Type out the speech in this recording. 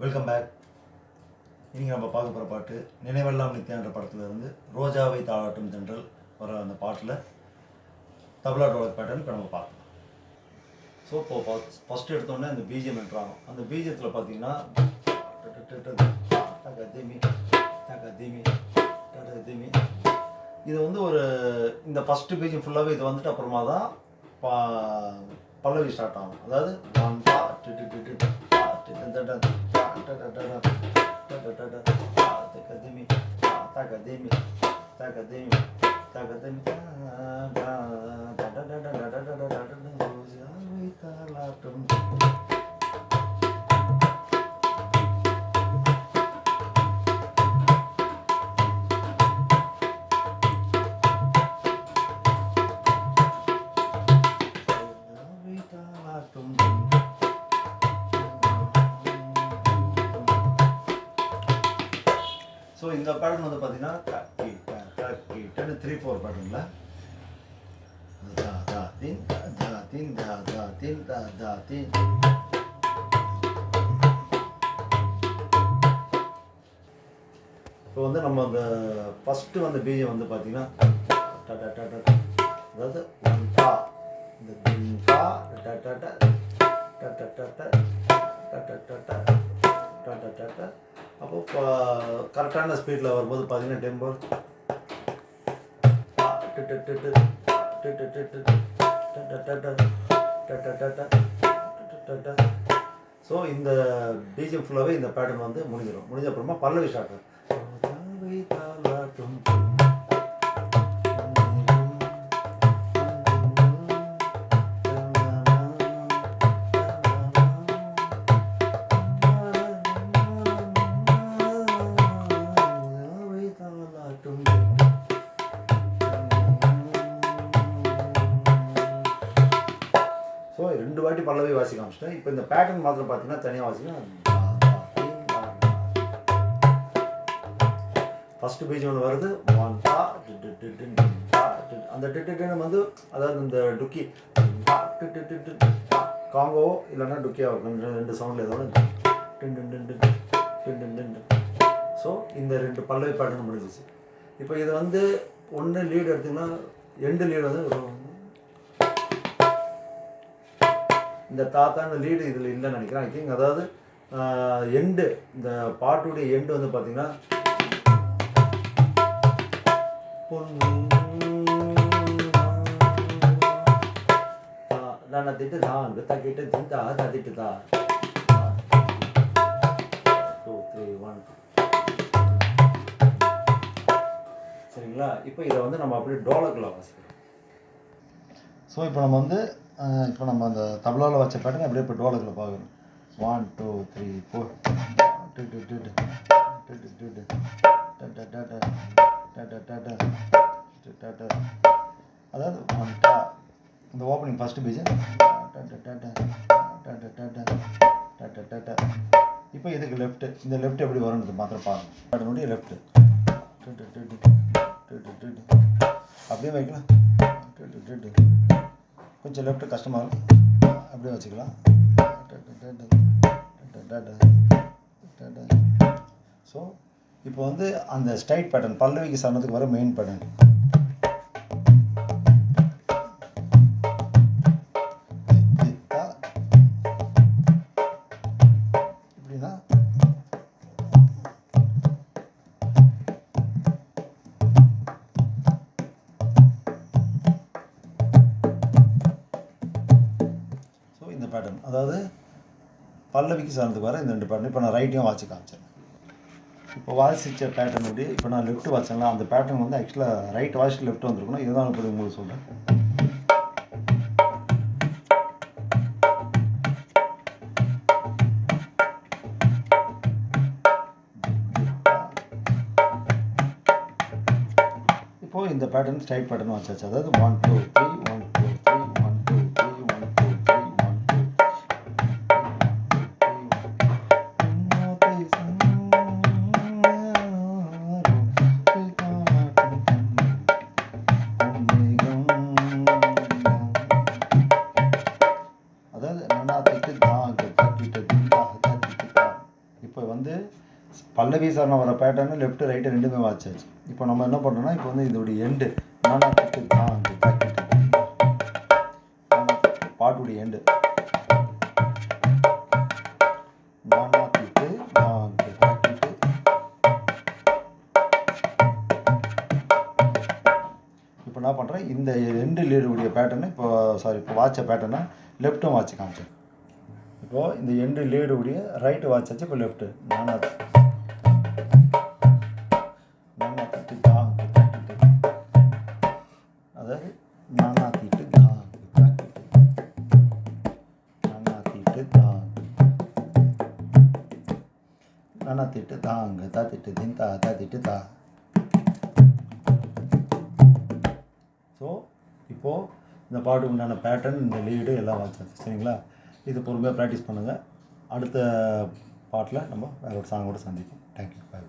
Welcome back இன்றைக்கி நம்ம பார்க்க போகிற பாட்டு நினைவெல்லாம் நித்யான்ற படத்தில் இருந்து ரோஜாவை தாளாட்டும் ஜென்ரல் வர அந்த பாட்டில் தபலா டோலக் பேட்டர்ன் இப்போ நம்ம பார்க்கலாம். ஸோ இப்போ ஃபஸ்ட்டு எடுத்தோடனே அந்த பீஜியம் என்றாகும் அந்த பீஜியத்தில் பார்த்தீங்கன்னா தகதிமி தகதிமி தகதிமி. இது வந்து ஒரு இந்த ஃபஸ்ட்டு பீஜியம் ஃபுல்லாகவே இது வந்துட்டு அப்புறமா தான் பா பல்லவி ஸ்டார்ட் ஆகும். அதாவது تقدمي تقدمي تقدمي تقدمي تقدمي ஸோ இந்த பேட்டர்ன் வந்து பார்த்தீங்கன்னா கக்கி கக்கி டென் த்ரீ ஃபோர் பேட்டர்னில் தா தா தின் தா தின் தா தா தின் தா தா தின் இப்போ வந்து நம்ம அந்த ஃபஸ்ட்டு வந்து பீஜம் வந்து பார்த்தீங்கன்னா ட ட ட அதாவது டா இந்த தின் டா ட ட ட ட ட ட ட ட ட ட ட ட அப்போ கரெக்டான ஸ்பீடில் வரும்போது பார்த்தீங்கன்னா டெம்போ ஸோ இந்த பீஜம் ஃபுல்லாகவே இந்த பேட்டர்ன் வந்து முடிஞ்சிடும் முடிஞ்ச அப்புறமா பல்லவி ஸ்டார்ட் மட்டும் ரெண்டு வாட்டி பல்லவி வாசி காமிச்சிட்டேன். இப்போ இந்த பேட்டர்ன் மாத்திரம் பார்த்தீங்கன்னா தனியாக வாசிக்கணும். ஃபஸ்ட்டு பேஜ் ஒன்று வருது. ஒன் டா அந்த டிட்டுன்னு வந்து அதாவது இந்த டுக்கி காங்கோவோ இல்லைன்னா டுக்கியாக இருக்கும் ரெண்டு சவுண்டில் ஏதாவது ஸோ இந்த ரெண்டு பல்லவி பேட்டர்ன் முடிஞ்சிச்சு இப்போ இது வந்து ஒன்று லீடு எடுத்திங்கன்னா ரெண்டு லீடு வந்து இந்த தாத்தா இந்த லீடு இதில் இல்லைன்னு நினைக்கிறேன். ஐ திங்க் அதாவது எண்டு இந்த பாட்டுடைய எண்டு வந்து பார்த்தீங்கன்னா நான் திட்டு தான் அங்கே தக்கிட்டு திண்டா தத்திட்டு தா டூ த்ரீ ஒன் சரிங்களா? இப்போ இதை வந்து நம்ம அப்படியே டோலக்கில் வாசிக்கிறோம். ஸோ இப்போ நம்ம வந்து இப்போ நம்ம அந்த தபலாவில் வச்ச பேட்டர்ன் அப்படியே இப்போ டோலுக்குள்ள பார்க்கணும் ஒன் டூ த்ரீ ஃபோர் டு டு டு டு டு டு அதாவது ஒன் டா இந்த ஓப்பனிங் ஃபஸ்ட்டு பேஜ் டாட்டா டாட்டா டாட்டா டாட்டா டாட்டா டாட்டா இப்போ இதுக்கு லெஃப்ட்டு இந்த லெஃப்ட் எப்படி வரும்னு மாத்திரம் பாருங்கள் அதனுடைய லெஃப்ட்டு அப்படியே வைக்கலாம் கொஞ்சம் லெஃப்ட் கஷ்டமாக இருக்கும். அப்படியே வச்சுக்கலாம். ஸோ இப்போ வந்து அந்த ஸ்ட்ரைட் பேட்டர்ன் பல்லவிக்கு சரணத்துக்கு வர மெயின் பேட்டர்ன் இந்த பேட்டர்ன் அதாவது பல்லவிக்கு சார்ந்ததுக்கு வர இந்த ரெண்டு பேட்டர்ன் இப்போ நான் ரைட்டையும் வாட்சி காமிச்சேன். இப்போ வாசித்த பேட்டர்ன் அப்படி இப்போ நான் லெஃப்ட் வாட்சங்களா அந்த பேட்டர்ன் வந்து ஆக்சுவலாக ரைட் வாட்ச் லெஃப்ட் வந்திருக்கணும் இதுதான் இப்போ உங்களுக்கு சொல்கிறேன் இப்போ இந்த பேட்டர்ன் ஸ்ட்ரைட் பேட்டர்ன் வச்சாச்சு. அதாவது ஒன் டூ த்ரீ பல்லவி சாரணம் வர பேட்டர்னு லெஃப்ட் ரைட்டு ரெண்டுமே வாட்சாச்சு இப்போ நம்ம என்ன பண்ணுறோம்னா இப்போ வந்து இதோடைய எண்டு நானா திட்டு பாட்டுடைய எண்டு இப்போ என்ன பண்ணுறேன் இந்த ரெண்டு லீடுடைய பேட்டர்னு இப்போ சாரி இப்போ வாட்ச பேட்டர்னை லெஃப்ட்டும் வாட்ச் காமிச்சேன். இப்போது இந்த எண்டு லீடுடைய ரைட்டு வாட்ச் ஆச்சு இப்போ லெஃப்ட்டு நானாச்சு நானா திட்டு தாங்கு தா திட்டு தின் தா தா திட்டு தா. ஸோ இப்போது இந்த பாட்டுக்கு உண்டான பேட்டர்ன் இந்த லீடு எல்லாம் வாட்சாச்சு சரிங்களா? இது பொறுமையாக ப்ராக்டிஸ் பண்ணுங்கள் அடுத்த பாட்டில் நம்ம வேற ஒரு சாங்கோடு சந்திப்போம். Thank you bye